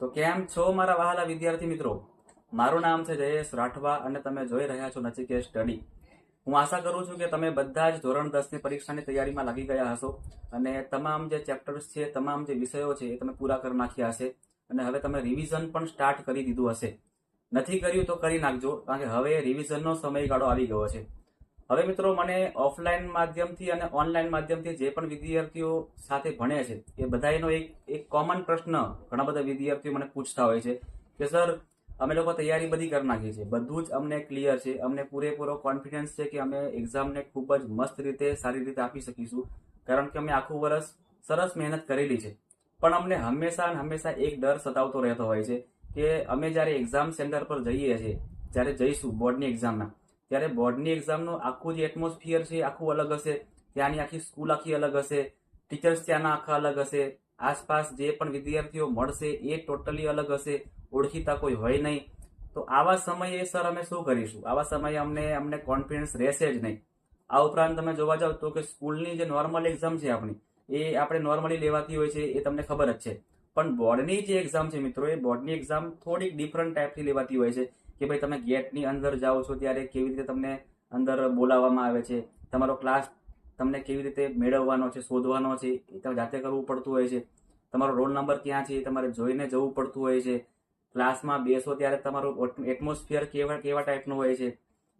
તો કેમ છો મારા વહાલા વિદ્યાર્થી મિત્રો? મારું નામ છે જયેશ રાઠવા અને તમે જોઈ રહ્યા છો નચિકેત સ્ટડી. હું આશા કરું છું કે તમે બધા જ ધોરણ દસની પરીક્ષાની તૈયારીમાં લાગી ગયા હશો અને તમામ જે ચેપ્ટર્સ છે, તમામ જે વિષયો છે એ તમે પૂરા કરી નાખ્યા હશે અને હવે તમે રિવિઝન પણ સ્ટાર્ટ કરી દીધું હશે. નથી કર્યું તો કરી નાખજો, કારણ કે હવે રિવિઝનનો સમયગાળો આવી ગયો છે. હવે મિત્રો મને ઓફલાઈન માધ્યમથી અને ઓનલાઈન માધ્યમથી જે પણ વિદ્યાર્થીઓ સાથે ભણે છે, એ બધાનો એક એક કોમન પ્રશ્ન ઘણા બધા વિદ્યાર્થીઓ મને પૂછતા હોય છે કે, સર, અમે લોકો તૈયારી બધી કરી નાખી છે. બધું જ અમને ક્લિયર છે. અમને પૂરેપૂરો કોન્ફિડન્સ છે કે અમે એક્ઝામને ખૂબ જ મસ્ત રીતે, સારી રીતે આપી શકીશું. કારણ કે અમે આખું વર્ષ સરસ મહેનત કરેલી છે. પણ અમને હંમેશા હંમેશા એક ડર સતાવતો રહેતો હોય છે કે, અમે જ્યારે એક્ઝામ સેન્ટર પર જઈએ છીએ જ્યારે જઈશું બોર્ડની એક્ઝામના ત્યારે બોર્ડની એક્ઝામનું આખું જે એટમોસ્ફિયર છે આખું અલગ હશે. ત્યાંની આખી સ્કૂલ આખી અલગ હશે. ટીચર્સ ત્યાંના આખા અલગ હશે. આસપાસ જે પણ વિદ્યાર્થીઓ મળશે એ ટોટલી અલગ હશે. ઓળખીતા કોઈ હોય નહીં. તો આવા સમયે સર અમે શું કરીશું? આવા સમયે અમને અમને કોન્ફિડન્સ રહેશે જ નહીં. આ ઉપરાંત તમે જોવા જાવ તો કે સ્કૂલની જે નોર્મલ એક્ઝામ છે આપણી, એ આપણે નોર્મલી લેવાતી હોય છે, એ તમને ખબર જ છે. પણ બોર્ડની જે એક્ઝામ છે મિત્રો, એ બોર્ડની એક્ઝામ થોડીક ડિફરન્ટ ટાઈપથી લેવાતી હોય છે. કે ભાઈ તમે ગેટની અંદર જાઓ છો ત્યારે કેવી રીતે તમને અંદર બોલાવવામાં આવે છે? તમારો ક્લાસ તમને કેવી રીતે મેળવવાનો છે, શોધવાનો છે, એ તમે જાતે કરવું પડતું હોય છે. તમારો રોલ નંબર ક્યાં છે એ તમારે જોઈને જવું પડતું હોય છે. ક્લાસમાં બેસો ત્યારે તમારું એટમોસ્ફિયર કેવા કેવા ટાઈપનું હોય છે.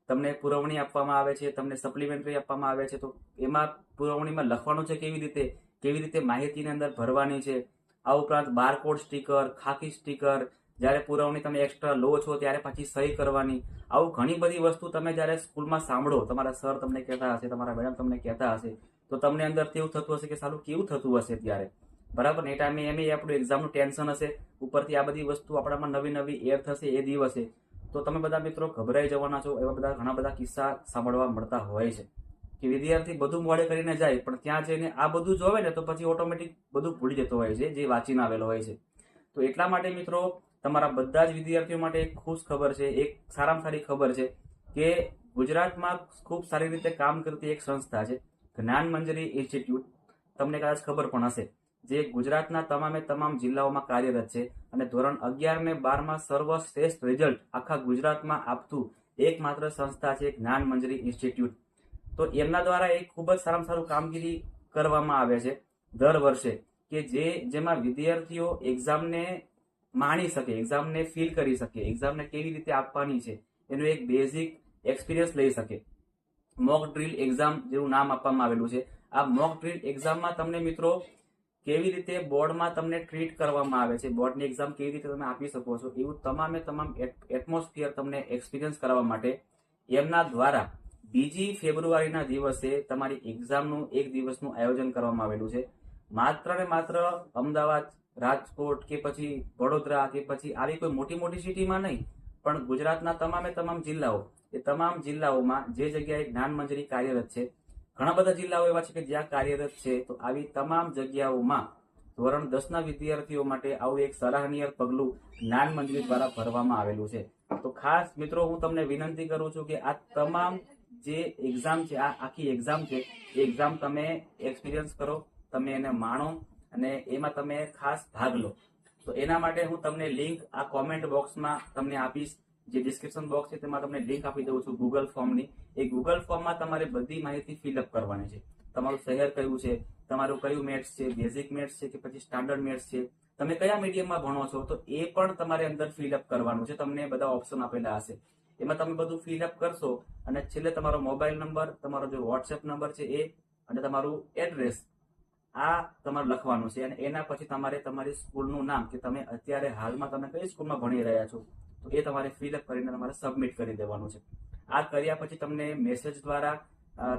તમને પુરવણી આપવામાં આવે છે, તમને સપ્લિમેન્ટરી આપવામાં આવે છે. તો એમાં પુરવણીમાં લખવાનું છે કેવી રીતે? કેવી રીતે માહિતીની અંદર ભરવાની છે? આ ઉપરાંત બારકોડ સ્ટીકર ખાકી સ્ટીકર જ્યારે પુરવણી તમે એક્સ્ટ્રા લો છો, ત્યારે પછી સહી કરવાની. આવું ઘણી બધી વસ્તુ તમે જ્યારે સ્કૂલમાં સાંભળો, તમારા સર તમને કહેતા હશે, તમારા મેડમ તમને કહેતા હશે, તો તમને અંદરથી એવું થતું હશે કે સારું કેવું થતું હશે ત્યારે? બરાબર? એ ટાઈમે એમ આપણું એક્ઝામનું ટેન્શન હશે. ઉપરથી આ બધી વસ્તુ આપણામાં નવી નવી એર થશે એ દિવસે. તો તમે બધા મિત્રો ગભરાઈ જવાના છો, એવા બધા ઘણા બધા કિસ્સા સાંભળવા મળતા હોય છે. કે વિદ્યાર્થી બધું મોડે કરીને જાય, પણ ત્યાં જઈને આ બધું જોવે ને, તો પછી ઓટોમેટિક બધું ભૂલી જતો હોય છે, જે વાંચીને આવેલો હોય છે. તો એટલા માટે મિત્રો તમારા બધા જ વિદ્યાર્થીઓ માટે એક ખુશ ખબર છે, એક સારામાં સારી ખબર છે કે ગુજરાતમાં ખૂબ સારી રીતે કામ કરતી એક સંસ્થા છે, જ્ઞાન મંજરી ઇન્સ્ટિટ્યૂટ. તમને કદાચ ખબર પણ હશે. જે ગુજરાતના તમામે તમામ જિલ્લાઓમાં કાર્યરત છે અને ધોરણ અગિયાર ને બારમાં સર્વશ્રેષ્ઠ રિઝલ્ટ આખા ગુજરાતમાં આપતું એકમાત્ર સંસ્થા છે જ્ઞાન મંજરી ઇન્સ્ટિટ્યૂટ. તો એમના દ્વારા એક ખૂબ જ સારામાં સારું કામગીરી કરવામાં આવે છે. દર વર્ષે કે જે જેમાં વિદ્યાર્થીઓ એક્ઝામને માણી શકે એક્ઝામને ફીલ કરી શકે એક્ઝામને કેવી રીતે આપવાની છે, એનું એક બેઝિક એક્સપિરિયન્સ લઈ શકે. મોક ડ્રીલ એક્ઝામ જેવું નામ આપવામાં આવેલું છે. આ મોક ડ્રીલ એક્ઝામમાં તમને મિત્રો કેવી રીતે બોર્ડમાં તમને ટ્રીટ કરવામાં આવે છે, બોર્ડની એક્ઝામ કેવી રીતે તમે આપી શકો છો, એવું તમામે તમામ એટમોસ્ફિયર તમને એક્સપિરિયન્સ કરવા માટે. એમના દ્વારા બીજી ફેબ્રુઆરીના દિવસે તમારી એક્ઝામનું એક દિવસનું આયોજન કરવામાં આવેલું છે. માત્ર ને માત્ર અમદાવાદ રાજકોટ કે પછી વડોદરા કે પછી આવી કોઈ મોટી મોટી સિટીમાં નહીં, પણ ગુજરાતના તમામે તમામ જિલ્લાઓ, એ તમામ જિલ્લાઓમાં જે જગ્યાએ જ્ઞાન મંજરી કાર્યરત છે, ઘણા બધા જિલ્લાઓ એવા છે કે જ્યાં કાર્યરત છે, તો આવી તમામ જગ્યાઓમાં ધોરણ દસના વિદ્યાર્થીઓ માટે આવું એક સરાહનીય પગલું જ્ઞાન મંજરી દ્વારા ભરવામાં આવેલું છે. તો ખાસ મિત્રો, હું તમને વિનંતી કરું છું કે આ તમામ જે એક્ઝામ છે, આ આખી એક્ઝામ છે, એ એક્ઝામ તમે એક્સપિરિયન્સ કરો, તમે એને માણો અને એમાં તમે ખાસ ભાગ લો. તો એના માટે હું તમને લિંક આ કોમેન્ટ બોક્સમાં તમને આપીશ. જે ડિસ્ક્રિપ્શન બોક્સ છે તેમાં તમને લિંક આપી દઉં છું ગૂગલ ફોર્મની એ ગૂગલ ફોર્મમાં તમારે બધી માહિતી ફિલઅપ કરવાની છે. તમારું શહેર કયું છે? તમારું કયું મેથ્સ છે? બેઝિક મેથ્સ છે કે પછી સ્ટાન્ડર્ડ મેથ્સ છે? તમે કયા મીડિયમમાં ભણો છો? તો એ પણ તમારે અંદર ફિલઅપ કરવાનું છે. તમને બધા ઓપ્શન આપેલા હશે. એમાં તમે બધું ફિલઅપ કરશો અને છેલ્લે તમારો મોબાઈલ નંબર તમારો જે વોટ્સએપ નંબર છે એ અને તમારું એડ્રેસ આ તમારે લખવાનું છે અને એના પછી તમારે તમારી સ્કૂલનું નામ કે તમે અત્યારે હાલમાં તમે કઈ સ્કૂલમાં ભણી રહ્યા છો, તો એ તમારે ફિલઅપ કરીને તમારે સબમિટ કરી દેવાનું છે. આ કર્યા પછી તમને મેસેજ દ્વારા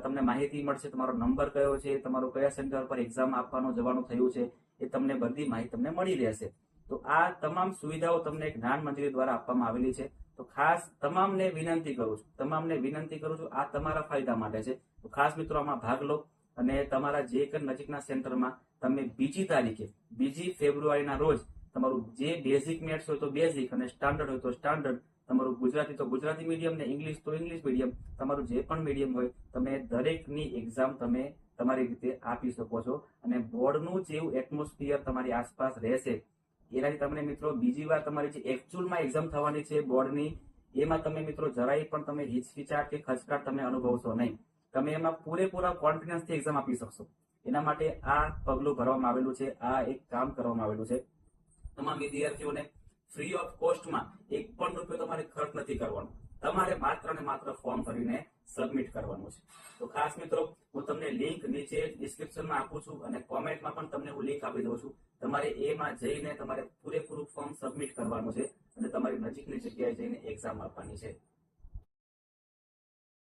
તમને માહિતી મળશે, તમારો નંબર કયો છે, તમારું કયા સેન્ટર પર એક્ઝામ આપવાનું, જવાનું થયું છે, એ તમને બધી માહિતી તમને મળી રહેશે. તો આ તમામ સુવિધાઓ તમને જ્ઞાન મંજૂરી દ્વારા આપવામાં આવેલી છે. તો ખાસ તમામને વિનંતી કરું છું, તમામને વિનંતી કરું છું, આ તમારા ફાયદા માટે છે. તો ખાસ મિત્રો આમાં ભાગ લો. અને તમારા જે એક નજીકના સેન્ટરમાં તમે બીજી તારીખે, બીજી ફેબ્રુઆરીના રોજ તમારું જે બેઝિક મેથ્સ હોય તો બેઝિક અને સ્ટાન્ડર્ડ હોય તો સ્ટાન્ડર્ડ તમારું ગુજરાતી તો ગુજરાતી મીડિયમ ને ઇંગ્લિશ તો ઇંગ્લિશ મીડિયમ તમારું જે પણ મીડિયમ હોય તમે દરેકની એક્ઝામ તમે તમારી રીતે આપી શકો છો અને બોર્ડનું જેવું એટમોસ્ફિયર તમારી આસપાસ રહેશે, એનાથી તમને મિત્રો બીજી વાર તમારી જે એકચ્યુઅલમાં એક્ઝામ થવાની છે બોર્ડની, એમાં તમે મિત્રો જરાય પણ તમે હિચકિચાટ કે ખચકાટ તમે અનુભવશો નહીં. તમે એમાં પૂરેપૂરા કોન્ફિડન્સથી એક્ઝામ આપી શકશો. એના માટે આ પગલું ભરવામાં આવેલું છે, આ એક કામ કરવામાં આવેલું છે. તમામ વિદ્યાર્થીઓને ફ્રી ઓફ કોસ્ટમાં એક પણ રૂપિયો તમારે ખર્ચ નથી કરવાનો. તમારે માત્ર ને માત્ર ફોર્મ ભરીને સબમિટ કરવાનું છે. તો ખાસ મિત્રો, હું તમને લિંક નીચે ડિસ્ક્રિપ્શનમાં આપું છું અને કોમેન્ટમાં પણ તમને હું લિંક આપી દઉં છું. તમારે એમાં જઈને તમારે પૂરેપૂરું ફોર્મ સબમિટ કરવાનું છે અને તમારી નજીકની જગ્યાએ જઈને એક્ઝામ આપવાની છે.